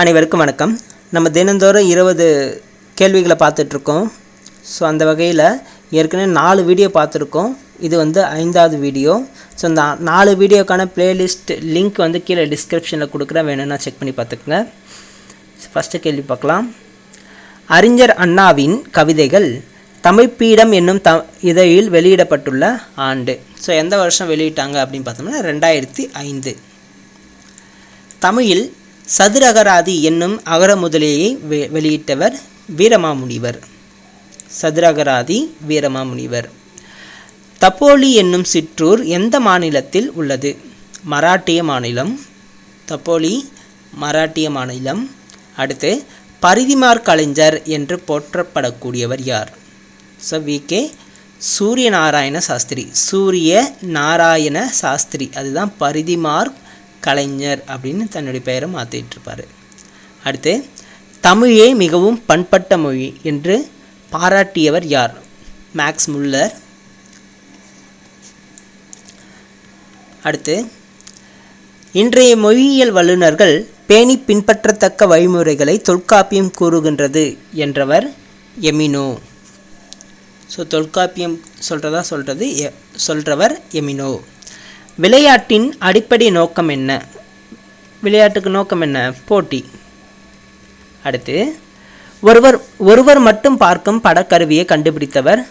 அனைவருக்கும் வணக்கம். நம்ம தினந்தோறும் இருபது கேள்விகளை பார்த்துட்ருக்கோம். ஸோ அந்த வகையில் ஏற்கனவே நாலு வீடியோ பார்த்துருக்கோம். இது வந்து ஐந்தாவது வீடியோ. ஸோ இந்த நாலு வீடியோக்கான பிளேலிஸ்ட் லிங்க் வந்து கீழே டிஸ்கிரிப்ஷனில் கொடுக்குறேன். வேணும்னா செக் பண்ணி பார்த்துக்குங்க. ஃபஸ்ட்டு கேள்வி பார்க்கலாம். அறிஞர் அண்ணாவின் கவிதைகள் தமிழ்ப்பீடம் என்னும் த இதழில் வெளியிடப்பட்டுள்ள ஆண்டு. ஸோ எந்த வருஷம் வெளியிட்டாங்க அப்படின்னு பார்த்தோம்னா ரெண்டாயிரத்தி ஐந்து. தமிழில் சதுரகராதி என்னும் அகர முதலியை வெ வெளியிட்டவர் வீரமாமுனிவர். சதுரகராதி வீரமாமுனிவர். தப்போலி என்னும் சிற்றூர் எந்த மாநிலத்தில் உள்ளது? மராட்டிய மாநிலம். தப்போலி மராட்டிய மாநிலம். அடுத்து பரிதிமார் கலைஞர் என்று போற்றப்படக்கூடியவர் யார்? So V. K. Surya Narayana Sastri. சூரிய நாராயண சாஸ்திரி. அதுதான் பரிதிமார் கலைஞர் அப்படின்னு தன்னுடைய பெயரை மாற்றிட்டு இருப்பார் அடுத்து தமிழே மிகவும் பண்பட்ட மொழி என்று பாராட்டியவர் யார்? Max Muller. அடுத்து இன்றைய மொழியியல் வல்லுநர்கள் பேணி பின்பற்றத்தக்க வழிமுறைகளை தொல்காப்பியம் கூறுகின்றது என்றவர் எமினோ. ஸோ தொல்காப்பியம் சொல்கிறதா சொல்கிறது எ சொல்கிறவர் எமினோ. விளையாட்டின் அடிப்படை நோக்கம் என்ன? விளையாட்டுக்கு நோக்கம் என்ன? போட்டி. அடுத்து ஒருவர் ஒருவர் மட்டும் பார்க்கும் படக்கருவியை கண்டுபிடித்தவர்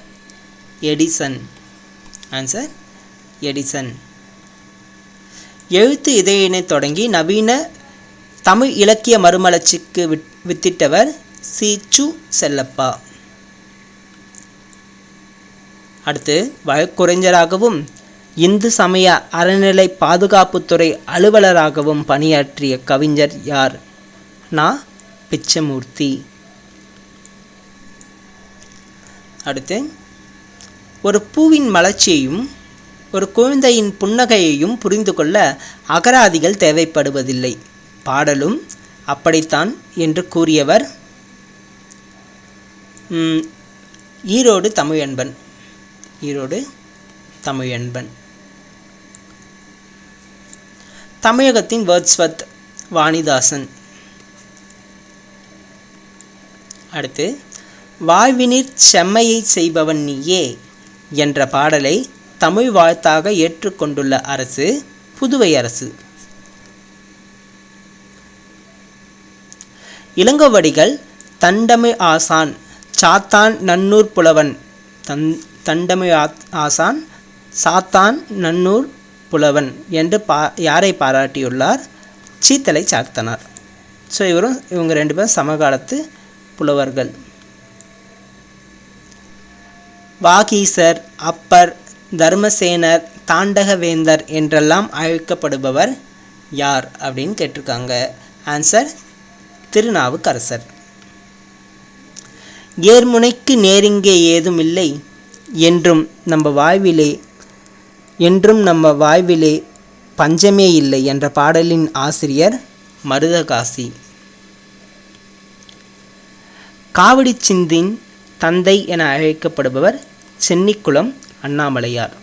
எடிசன். Answer Edison. எழுத்து இதழினை தொடங்கி நவீன தமிழ் இலக்கிய மறுமலர்ச்சிக்கு வித் வித்திட்டவர் சி. சு. செல்லப்பா. அடுத்து வழக்குரைஞராகவும் இந்து சமய அறநிலை பாதுகாப்புத்துறை அலுவலராகவும் பணியாற்றிய கவிஞர் யார்? நா. பிச்சமூர்த்தி. அடுத்து ஒரு பூவின் மலர்ச்சியையும் ஒரு குழந்தையின் புன்னகையையும் புரிந்து கொள்ள அகராதிகள் தேவைப்படுவதில்லை. பாடலும் அப்படித்தான் என்று கூறியவர் ஈரோடு தமிழன்பன். ஈரோடு தமிழன்பன். தமிழகத்தின் வேர்ட்ஸ்வத் வாணிதாசன். அடுத்து வாழ்வினிற் செம்மையை செய்பவன் நீயே என்ற பாடலை தமிழ் வாழ்த்தாக ஏற்றுக்கொண்டுள்ள அரசு புதுவை அரசு. இளங்கோவடிகள் தண்டமிழ் ஆசான் சாத்தான் நன்னூர் புலவன். தன் தண்டமிழ் ஆசான் சாத்தான் நன்னூர் புலவன் என்று பா யாரை பாராட்டியுள்ளார்? சீத்தலை சாத்தனார் ஸோ இவரும் இவங்க ரெண்டு பேரும் சமகாலத்து புலவர்கள். வாகீசர் அப்பர் தர்மசேனர் தாண்டகவேந்தர் என்றெல்லாம் அழைக்கப்படுபவர் யார் அப்படின்னு கேட்டிருக்காங்க. ஆன்சர் திருநாவுக்கரசர். ஏர்முனைக்கு நேரிங்கே ஏதும் இல்லை என்றும் நம்ம வாழ்விலே என்றும் நம்ம வாழ்விலே பஞ்சமே இல்லை என்ற பாடலின் ஆசிரியர் மருதகாசி. காவடி சிந்தின் தந்தை என அழைக்கப்படுபவர் சென்னிக்குளம் அண்ணாமலையார்.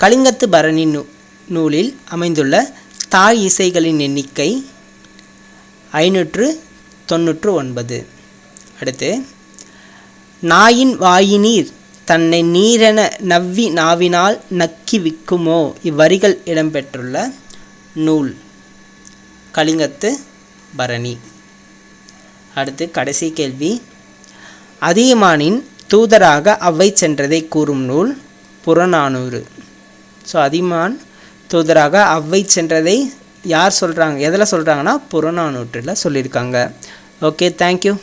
கலிங்கத்து பரணி நூ நூலில் அமைந்துள்ள தாய் இசைகளின் எண்ணிக்கை ஐநூற்று தொன்னூற்று ஒன்பது. அடுத்து நாயின் வாயினீர் தன்னை நீரென நவ்வி நாவினால் நக்கி விக்குமோ? இவ்வரிகள் இடம்பெற்றுள்ள நூல். கலிங்கத்து பரணி. அடுத்து கடைசி கேள்வி. அதியமானின் தூதராக அவ்வை சென்றதை கூறும் நூல் புறநானூறு. ஸோ அதிமான் தூதராக அவ்வை சென்றதை யார் சொல்கிறாங்க எதில் சொல்கிறாங்கன்னா புறநானூற்றில் சொல்லியிருக்காங்க. Okay thank you